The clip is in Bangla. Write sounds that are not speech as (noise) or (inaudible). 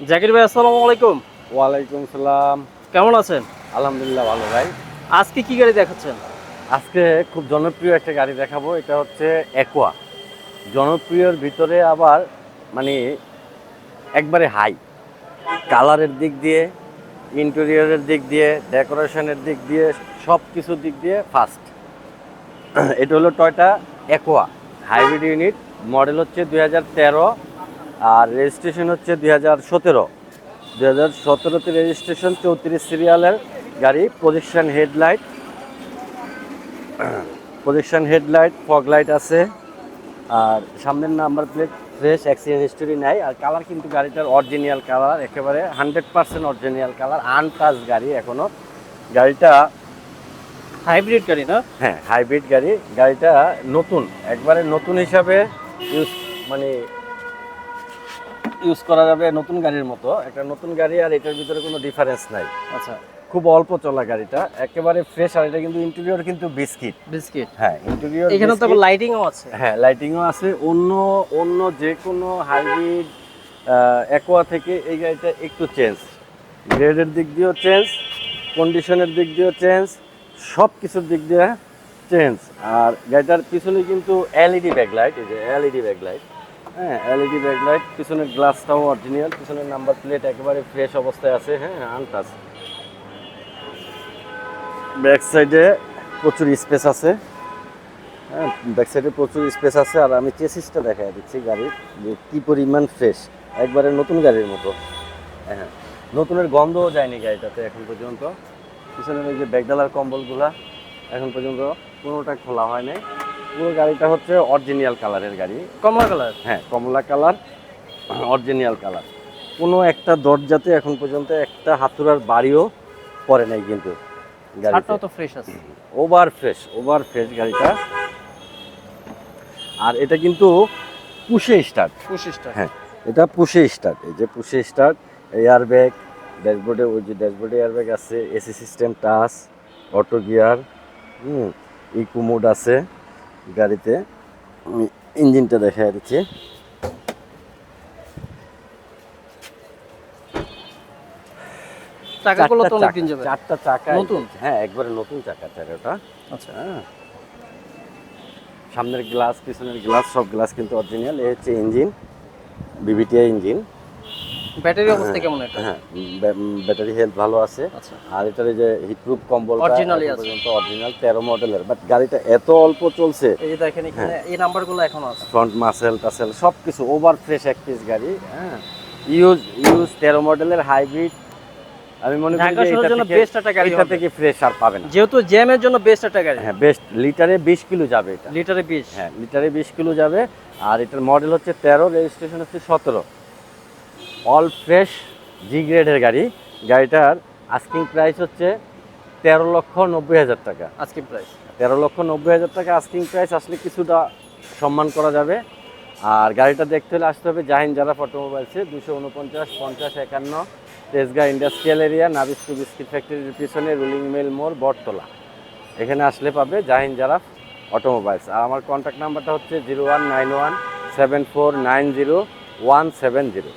জাকির ভাই আসসালামু আলাইকুম। ওয়ালাইকুম সালাম। কেমন আছেন? আলহামদুলিল্লাহ ভালো ভাই। আজকে কি গাড়ি দেখাচ্ছেন? আজকে খুব জনপ্রিয় একটা গাড়ি দেখাবো এটা হচ্ছে অ্যাকোয়া জনপ্রিয়র ভিতরে আবার মানে একবারে হাই কালারের দিক দিয়ে ইন্টেরিয়রের দিক দিয়ে ডেকোরেশনের দিক দিয়ে সব কিছুর দিক দিয়ে ফার্স্ট (clears throat) এটা হলো Toyota Aqua hybrid unit model হচ্ছে দুই হাজার তেরো। আর রেজিস্ট্রেশন হচ্ছে দুই হাজার সতেরো। দুই হাজার সতেরোতে রেজিস্ট্রেশন চৌত্রিশ সিরিয়ালের গাড়ি position headlight position headlight fog light আছে। আর সামনের number plate fresh accident history নাই। আর কালার কিন্তু গাড়িটার অরিজিনাল কালার একেবারে hundred percent original colour untouch গাড়ি এখনও গাড়িটা হাইব্রিড গাড়ি না? হ্যাঁ হাইব্রিড গাড়ি। গাড়িটা নতুন একবারে নতুন হিসাবে ইউজ মানে ইউজ করা যাবে নতুন গাড়ির মতো। একটা নতুন গাড়ি আর এটার ভিতরে কোনো ডিফারেন্স নাই। আচ্ছা। খুব অল্প চলা গাড়িটা একেবারে ফ্রেশ আর এটা কিন্তু ইন্টেরিয়র কিন্তু বিস্কিট বিস্কিট হ্যাঁ ইন্টেরিয়র এখানে তো লাইটিংও আছে। হ্যাঁ লাইটিংও আছে। অন্য অন্য যে কোনো হাইব্রিড অ্যাকোয়া থেকে এই গাড়িটা একটু চেঞ্জ গ্রেডের দিক দিয়েও চেঞ্জ কন্ডিশনের দিক দিয়েও চেঞ্জ সব কিছুর দিক দিয়ে চেঞ্জ আর গাড়িটার পিছনে কিন্তু এলইডি ব্যাকলাইট এই যে এলইডি ব্যাকলাইট হ্যাঁ এলইডি ব্যাকলাইট পিছনের গ্লাসটাও অরিজিনাল পিছনের নাম্বার প্লেট একেবারে ফ্রেশ অবস্থায় আছে হ্যাঁ আনটাচ ব্যাক সাইডে প্রচুর স্পেস আছে। হ্যাঁ ব্যাক সাইডে প্রচুর স্পেস আছে, আর আমি চেসিসটা দেখাই দিচ্ছি গাড়ির, যে কী পরিমাণ ফ্রেশ একবারে নতুন গাড়ির মতো। হ্যাঁ নতুনের গন্ধও যায়নি গাড়িটাতে এখন পর্যন্ত। পিছনের ওই যে ব্যাগডালার কম্বলগুলা, এখন পর্যন্ত কোনোটা খোলা হয় নাই। পুরো গাড়িটা হচ্ছে অরিজিনাল কালারের গাড়ি। কমলা কালার হ্যাঁ কমলা কালার অরিজিনাল কালার কোনো একটা দরজাতে এখন পর্যন্ত একটা হাতুড়ার বাড়িও পড়ে নাই কিন্তু ছাদটাও তো ফ্রেশ আছে। ওভার ফ্রেশ ওভার ফ্রেশ গাড়িটা। আর এটা কিন্তু পুষে স্টার্ট পুষে স্টার্ট হ্যাঁ এটা পুষে স্টার্ট এই যে পুষে স্টার্ট এয়ার ব্যাগ ড্যাশবোর্ডে ওই যে ড্যাশবোর্ডে এয়ার ব্যাগ আছে AC system touch auto gear hmm eco mode আছে। গাড়িতে আমি ইঞ্জিনটা দেখা দিচ্ছি। টাকাগুলো তো চারটা যাবে। চারটা চাকা নতুন? হ্যাঁ একবারে নতুন চাকা চাকাটা। আচ্ছা। হ্যাঁ। সামনের গ্লাস পিছনের গ্লাস সব গ্লাস কিন্তু অরিজিনাল এ হচ্ছে ইঞ্জিন বিবিটিআই ইঞ্জিন। ব্যাটারি অবস্থা কেমন এটা? হ্যাঁ ব্যাটারি হেলথ ভালো আছে। আচ্ছা। আর এটার যে হিটপ্রুফ কম্বল Originally আছে। পর্যন্ত অরিজিনাল তেরো মডেলের বাট গাড়িটা এত অল্প চলছে। এই যে দেখেন এখানে হ্যাঁ। এই নাম্বারগুলো এখনও আছে। ফ্রন্ট মাসেল টাসেল ওভার ফ্রেশ এক পিস গাড়ি হ্যাঁ। ইউজ ইউজ তেরো মডেলের হাইব্রিড আমি মনে করি এটা জন্য বেস্ট একটা গাড়ি এটা থেকে ফ্রেশ আর পাবেন যেহেতু জ্যামের জন্য বেস্ট একটা গাড়ি। হ্যাঁ বেস্ট লিটারে বিশ কিলো যাবে এটা। লিটারে বিশ। হ্যাঁ লিটারে বিশ কিলো যাবে। আর এটার মডেল হচ্ছে তেরো রেজিস্ট্রেশন হচ্ছে সতেরো। অল ফ্রেশ জি গ্রেডের গাড়ি। গাড়িটার আস্কিং প্রাইস হচ্ছে তেরো লক্ষ নব্বই হাজার টাকা। আস্কিং প্রাইস তেরো লক্ষ নব্বই হাজার টাকা আস্কিং প্রাইস আসলে কিছুটা সম্মান করা যাবে। আর গাড়িটা দেখতে হলে আসতে হবে জাহিন জারা অটোমোবাইলসে দুশো উনপঞ্চাশ পঞ্চাশ একান্ন Tejgaon industrial area Nabisco biscuit ফ্যাক্টরির পিছনে রুলিং মেল মোড় বটতলা। এখানে আসলে পাবে জাহিন জারা অটোমোবাইলস। আর আমার কন্ট্যাক্ট নাম্বারটা হচ্ছে zero one nine one seven four nine zero one seven zero.